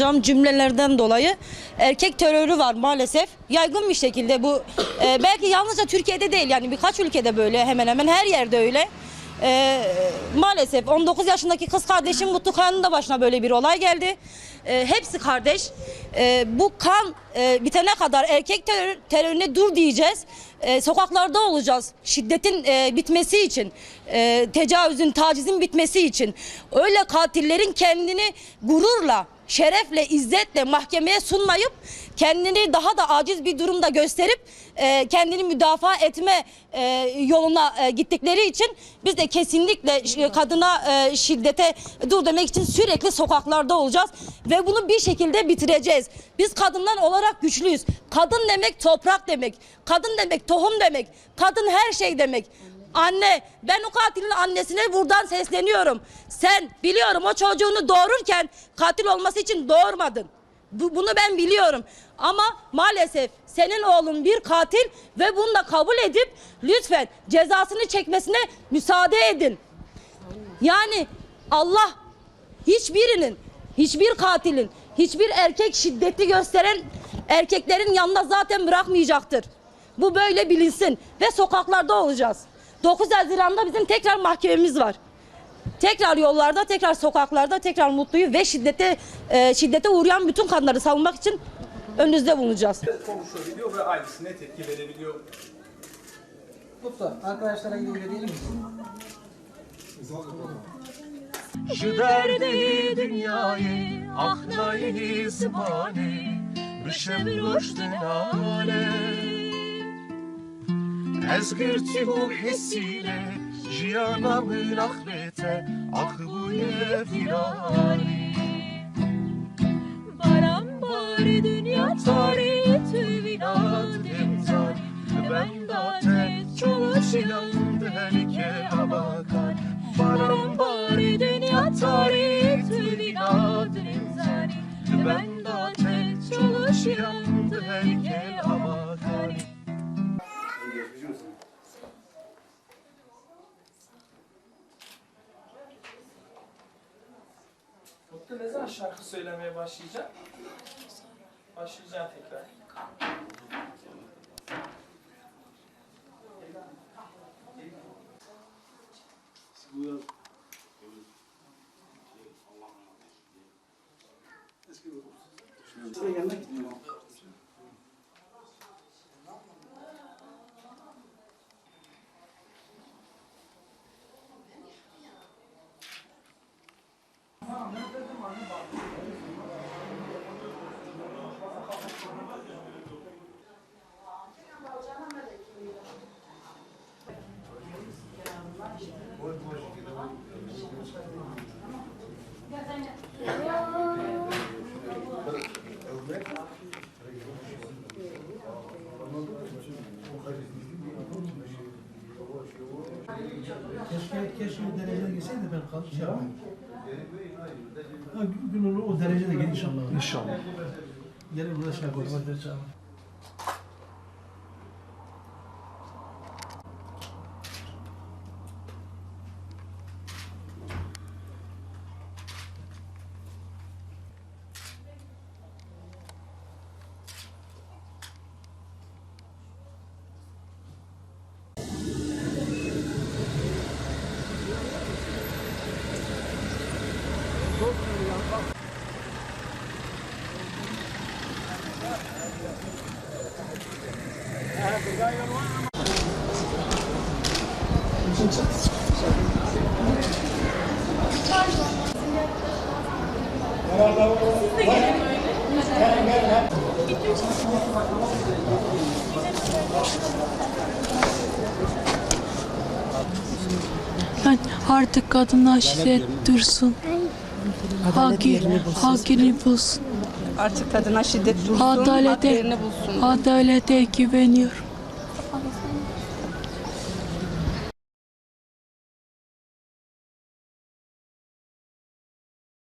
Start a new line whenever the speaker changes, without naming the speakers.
kullanacağım cümlelerden dolayı erkek terörü var maalesef. Yaygın bir şekilde bu e, belki yalnızca Türkiye'de değil yani birkaç ülkede böyle hemen hemen her yerde öyle. E, maalesef 19 yaşındaki kız kardeşim Mutlu Kaya'nın da başına böyle bir olay geldi. E, hepsi kardeş. E, bu kan e, bitene kadar erkek terör, terörüne dur diyeceğiz. E, sokaklarda olacağız. Şiddetin e, bitmesi için, e, tecavüzün, tacizin bitmesi için. Öyle katillerin kendini gururla, şerefle, izzetle mahkemeye sunmayıp kendini daha da aciz bir durumda gösterip e, kendini müdafaa etme e, yoluna e, gittikleri için biz de kesinlikle ş- kadına e, şiddete dur demek için sürekli sokaklarda olacağız ve bunu bir şekilde bitireceğiz. Biz kadınlar olarak güçlüyüz. Kadın demek toprak demek. Kadın demek tohum demek. Kadın her şey demek. Anne ben o katilin annesine buradan sesleniyorum. Sen biliyorum o çocuğunu doğururken katil olması için doğurmadın. Bu, bunu ben biliyorum. Ama maalesef senin oğlun bir katil ve bunu da kabul edip lütfen cezasını çekmesine müsaade edin. Yani Allah hiçbirinin, hiçbir katilin, hiçbir erkek şiddeti gösteren erkeklerin yanında zaten bırakmayacaktır. Bu böyle bilinsin ve sokaklarda olacağız. 9 Haziran'da bizim tekrar mahkememiz var. Tekrar yollarda, tekrar sokaklarda, tekrar mutluyuz ve şiddete e, şiddete uğrayan bütün kadınları savunmak için önünüzde bulunacağız.
konuşabiliyor ve ailesine tepki verebiliyor.
Mutlu. Arkadaşlara gidip öyle diyelim mi?
Şu derdi dünyayı Ahlayı zibani Bişem rüşdün ale Ez girti bu hessiyle Jiyana min ahbete Ah bu ye firari. Baram bari dünya tari Tüvinat imzar Ben date çalışıyorum Derke abakar Baram bari dünya tari
Mutlu ne zaman şarkı söylemeye başlayacak? Başlayacağım tekrar.
Keşke, keşke o dereceye gelseydi ben kalk şey yapayım. Ha, gün onu o derecede gel inşallah. İnşallah. Gelin burada şey yapalım.
Artık kadınlar şiddet dursun. Hak, hak yerini bulsun.
Artık kadına şiddet dursun, hak
Adalete,
yerini bulsun.
adalete güveniyorum.